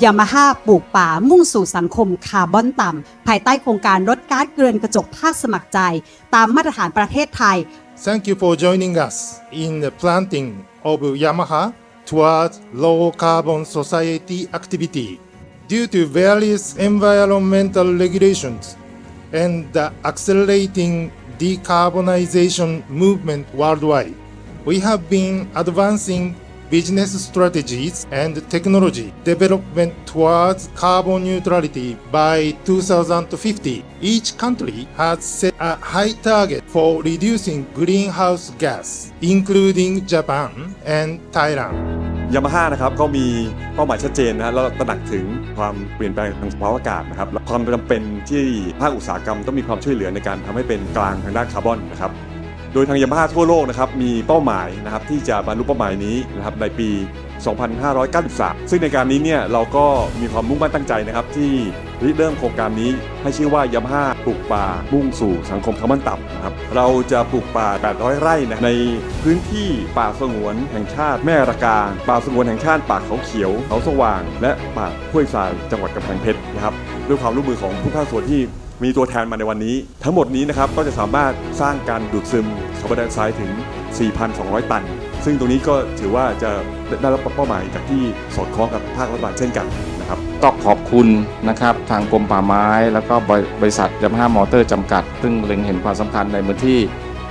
ยามาฮ่าปลูกป่ามุ่งสู่สังคมคาร์บอนต่ำ ภายใต้โครงการลดก๊าซเรือนกระจกภาคสมัครใจ ตามมาตรฐานประเทศไทย Thank you for joining us in the planting of Yamaha towards low carbon society activity. Due to various environmental regulations and the accelerating decarbonization movement worldwide, we have been advancing business strategies and technology development towards carbon neutrality by 2050. Each country has set a high target for reducing greenhouse gas, including Japan and Thailand. ยามาฮ่านะครับก็มีเป้าหมายชัดเจนนะฮะแล้วตระหนักถึงความเปลี่ยนแปลงทางสภาพอากาศนะครับและความจำเป็นที่ภาคอุตสาหกรรมต้องมีความช่วยเหลือในการทำให้เป็นกลางทางด้านคาร์บอนนะครับ โดยทางยามาฮ่าทั่วโลกนะครับมีเป้าหมายนะครับที่จะบรรลุเป้าหมายนี้นะครับในปี 2593 ซึ่งในการนี้เนี่ยเราก็มีความมุ่งมั่นตั้งใจนะครับที่ริเริ่มโครงการนี้ให้ชื่อว่ายามาฮ่าปลูกป่ามุ่งสู่สังคมคาร์บอนต่ำนะครับเราจะปลูกป่า 800 ไร่นะในพื้นที่ป่าสงวนแห่งชาติแม่ระกา ป่าสงวนแห่งชาติป่าเขาเขียวเขาสว่าง และป่าห้วยทรายจังหวัดกำแพงเพชรนะครับด้วยความร่วมมือของทุกภาคส่วนที่ มีตัวแทนมาในวันนี้ ทั้งหมดนี้นะครับก็จะสามารถสร้างการดูดซึมคาร์บอนไดออกไซด์ถึง 4,200 ตัน ซึ่งตรงนี้ก็ถือว่าจะได้รับเป้าหมายจากที่สอดคล้องกับภาครัฐบาลเช่นกันนะครับต้องขอบคุณนะครับทางกรมป่าไม้ แล้วก็บริบริษัทยามาฮ่ามอเตอร์จำกัด ซึ่งเล็งเห็นความสำคัญในพื้นที่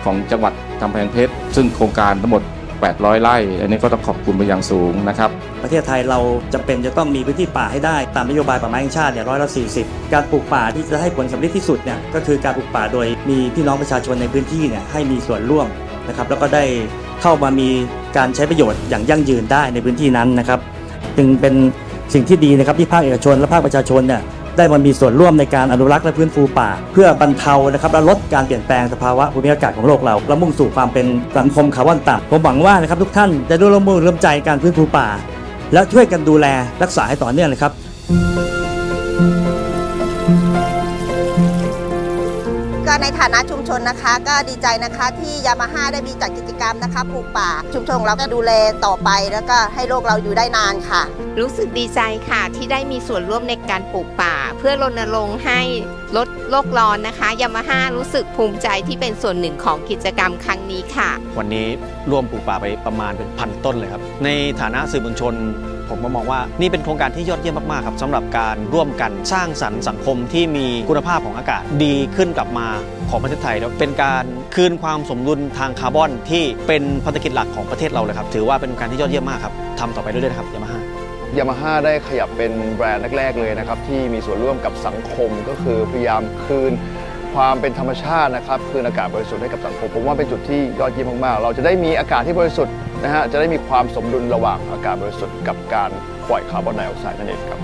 ของจังหวัดกำแพงเพชร ซึ่งโครงการทั้งหมด 800 ไร่ อันนี้ก็ต้องขอบคุณไปอย่างสูงนะครับ ประเทศไทยเราจำเป็นจะต้องมีพื้นที่ป่าให้ได้ตามนโยบายป่าไม้แห่งชาติเนี่ยร้อยละ40การปลูกป่าที่จะให้ผลสำเร็จที่สุดเนี่ยก็คือการปลูกป่าโดยมีพี่น้องประชาชนในพื้นที่เนี่ยให้มีส่วนร่วมนะครับแล้วก็ได้เข้ามามีการใช้ประโยชน์อย่างยั่งยืนได้ในพื้นที่นั้นนะครับจึงเป็นสิ่งที่ดีนะครับที่ภาคเอกชนและภาคประชาชนเนี่ย ได้มามีส่วนร่วมในการอนุรักษ์และฟื้นฟูป่า เพื่อบรรเทานะครับและลดการเปลี่ยนแปลงสภาวะภูมิอากาศของโลกเราและมุ่งสู่ความเป็นสังคมคาร์บอนต่ำผมหวังว่านะครับทุกท่านจะร่วมมือร่วมใจการฟื้นฟูป่า และช่วยกันดูแลรักษาให้ต่อเนื่องเลยครับ ฐานะชุมชนนะคะ ก็ดีใจนะคะที่ยามาฮ่าได้มีจัดกิจกรรมนะคะปลูกป่า ชุมชนของเราก็ดูแลต่อไปแล้วก็ให้โลกเราอยู่ได้นานค่ะ รู้สึกดีใจค่ะที่ได้มีส่วนร่วมในการปลูกป่า เพื่อรณรงค์ให้ลดโลกร้อนนะคะยามาฮ่ารู้สึกภูมิใจที่เป็นส่วนหนึ่งของกิจกรรมครั้งนี้ค่ะ วันนี้ร่วมปลูกป่าไปประมาณเป็นพันต้นเลยครับในฐานะสื่อมวลชน ผมก็มองว่านี่เป็นโครงการที่ยอดเยี่ยมมากๆครับสำหรับการร่วมกันสร้างสรรค์สังคมที่มีคุณภาพของอากาศดีขึ้นกลับมาของประเทศไทยแล้วเป็นการคืนความสมดุลทางคาร์บอนที่เป็นภารกิจหลักของประเทศเราเลยครับถือว่าเป็นการที่ยอดเยี่ยมมากครับทำต่อไปเรื่อยๆนะครับยามาฮ่ายามาฮ่าได้ขยับเป็นแบรนด์แรก ๆ เลยนะครับที่มีส่วนร่วมกับสังคมก็คือพยายามคืนความเป็นธรรมชาตินะครับคืนอากาศบริสุทธิ์ให้กับสังคมผมว่าเป็นจุดที่ยอดเยี่ยมมากๆ เราจะได้มีอากาศที่บริสุทธิ์ นะฮะจะได้มีความสมดุลระหว่างอากาศบริสุทธิ์กับการปล่อยคาร์บอนไดออกไซด์นั่นเองครับ